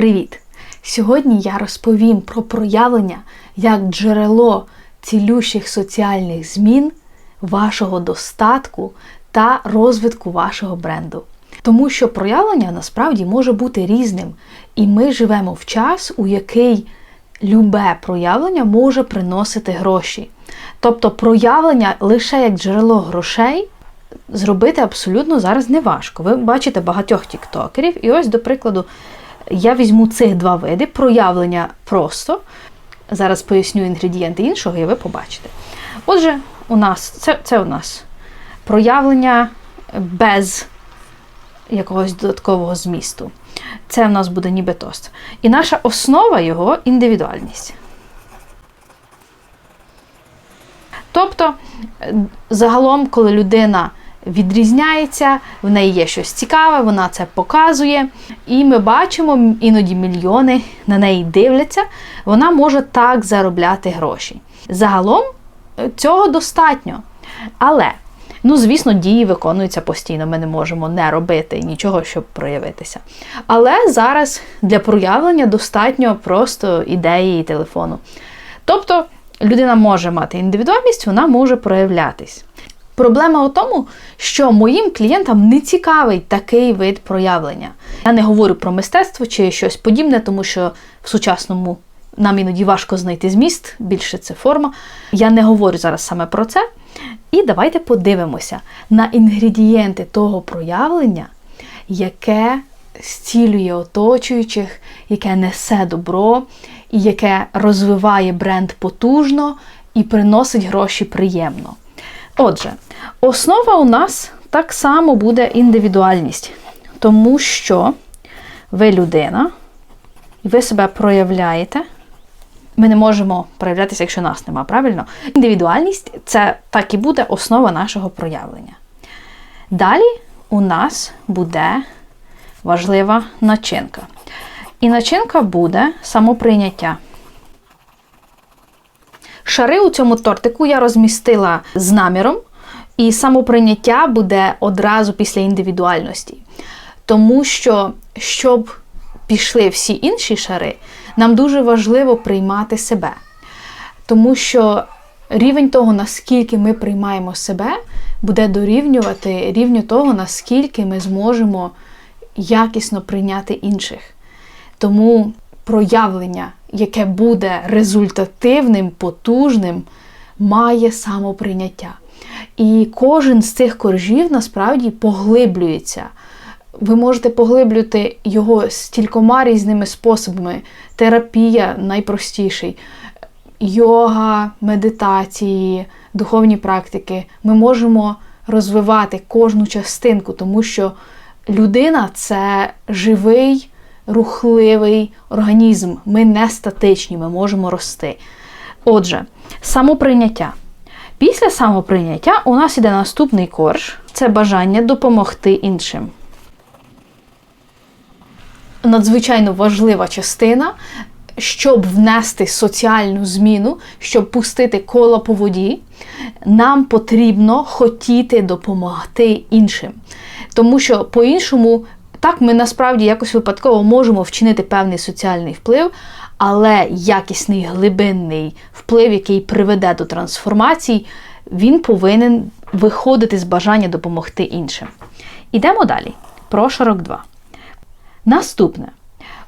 Привіт! Сьогодні я розповім про проявлення як джерело цілющих соціальних змін, вашого достатку та розвитку вашого бренду. Тому що проявлення насправді може бути різним, і ми живемо в час, у який любе проявлення може приносити гроші. Тобто проявлення лише як джерело грошей зробити абсолютно зараз не важко. Ви бачите багатьох тіктокерів, і ось, до прикладу, я візьму цих два види проявлення просто. Зараз поясню інгредієнти іншого, і ви побачите. Отже, у нас це, це у нас проявлення без якогось додаткового змісту. Це в нас буде ніби тост. І наша основа його індивідуальність. Тобто, загалом, коли людина відрізняється, в неї є щось цікаве, вона це показує. І ми бачимо, іноді мільйони на неї дивляться, вона може так заробляти гроші. Загалом е, цього достатньо. Але, ну, звісно, дії виконуються постійно. Ми не можемо не робити нічого, щоб проявитися. Але зараз для проявлення достатньо просто ідеї і телефону. Тобто, людина може мати індивідуальність, вона може проявлятись. Проблема у тому, що моїм клієнтам не цікавий такий вид проявлення. Я не говорю про мистецтво чи щось подібне, тому що в сучасному нам іноді важко знайти зміст, більше це форма. Я не говорю зараз саме про це. І давайте подивимося на інгредієнти того проявлення, яке зцілює оточуючих, яке несе добро, і яке розвиває бренд потужно і приносить гроші приємно. Отже, основа у нас так само буде індивідуальність, тому що ви людина, і ви себе проявляєте. Ми не можемо проявлятися, якщо нас нема, правильно? Індивідуальність це так і буде основа нашого проявлення. Далі у нас буде важлива начинка. І начинка буде самоприйняття. Шари у цьому тортику я розмістила з наміром, і самоприйняття буде одразу після індивідуальності. Тому що, щоб пішли всі інші шари, нам дуже важливо приймати себе. Тому що рівень того, наскільки ми приймаємо себе, буде дорівнювати рівню того, наскільки ми зможемо якісно прийняти інших. Тому проявлення, яке буде результативним, потужним, має самоприйняття. І кожен з цих коржів насправді поглиблюється. Ви можете поглиблювати його стількома різними способами. Терапія найпростіший, йога, медитації, духовні практики. Ми можемо розвивати кожну частинку, тому що людина це живий рухливий організм. Ми не статичні, ми можемо рости. Отже, самоприйняття. Після самоприйняття у нас іде наступний корж це бажання допомогти іншим. Надзвичайно важлива частина, щоб внести соціальну зміну, щоб пустити коло по воді, нам потрібно хотіти допомогти іншим. Тому що по-іншому так, ми насправді якось випадково можемо вчинити певний соціальний вплив, але якісний глибинний вплив, який приведе до трансформацій, він повинен виходити з бажання допомогти іншим. Ідемо далі. Прошарок 2. Наступне.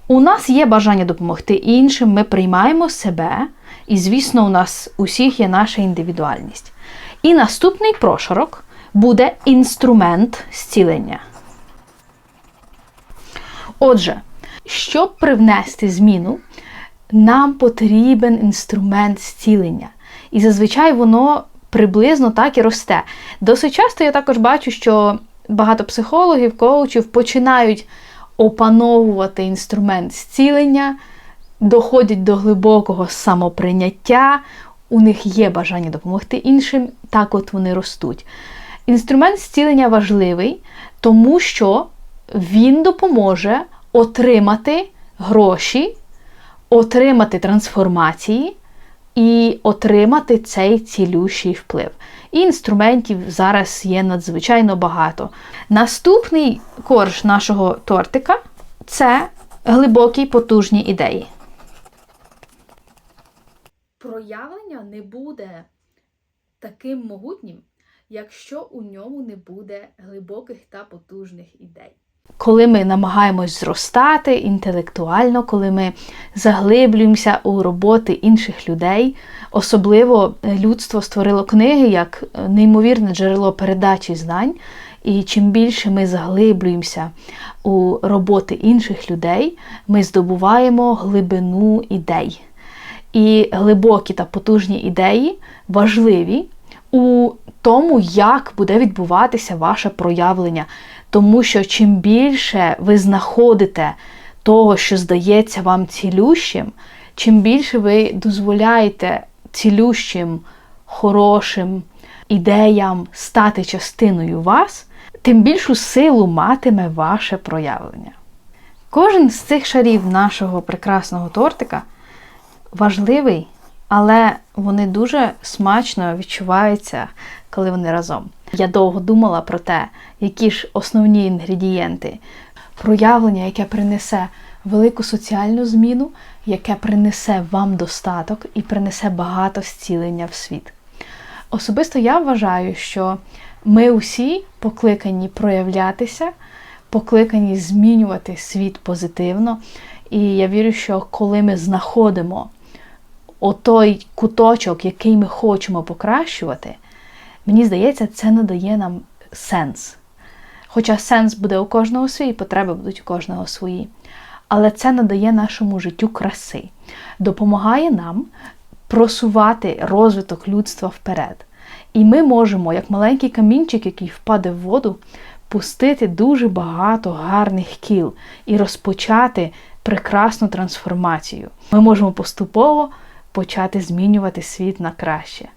У нас є бажання допомогти іншим, ми приймаємо себе, і, звісно, у нас усіх є наша індивідуальність. І наступний прошарок буде інструмент зцілення. Отже, щоб привнести зміну, нам потрібен інструмент зцілення. І зазвичай воно приблизно так і росте. Досить часто я також бачу, що багато психологів, коучів починають опановувати інструмент зцілення, доходять до глибокого самоприйняття, у них є бажання допомогти іншим, так от вони ростуть. Інструмент зцілення важливий, тому що він допоможе отримати гроші, отримати трансформації і отримати цей цілющий вплив. І інструментів зараз є надзвичайно багато. Наступний корж нашого тортика це глибокі потужні ідеї. Проявлення не буде таким могутнім, якщо у ньому не буде глибоких та потужних ідей. Коли ми намагаємось зростати інтелектуально, коли ми заглиблюємося у роботи інших людей, особливо е, людство створило книги як е, неймовірне джерело передачі знань. І чим більше ми заглиблюємося у роботи інших людей, ми здобуваємо глибину ідей. І глибокі та потужні ідеї важливі у тому, як буде відбуватися ваше проявлення. Тому що чим більше ви знаходите того, що здається вам цілющим, чим більше ви дозволяєте цілющим, хорошим ідеям стати частиною вас, тим більшу силу матиме ваше проявлення. Кожен з цих шарів нашого прекрасного тортика важливий, але вони дуже смачно відчуваються, коли вони разом. Я довго думала про те, які ж основні інгредієнти проявлення, яке принесе велику соціальну зміну, яке принесе вам достаток і принесе багато зцілення в світ. Особисто я вважаю, що ми усі покликані проявлятися, покликані змінювати світ позитивно. І я вірю, що коли ми знаходимо отой куточок, який ми хочемо покращувати, мені здається, це надає нам сенс. Хоча сенс буде у кожного свій, потреби будуть у кожного свої. Але це надає нашому життю краси, допомагає нам просувати розвиток людства вперед. І ми можемо, як маленький камінчик, який впаде в воду, пустити дуже багато гарних кіл і розпочати прекрасну трансформацію. Ми можемо поступово почати змінювати світ на краще.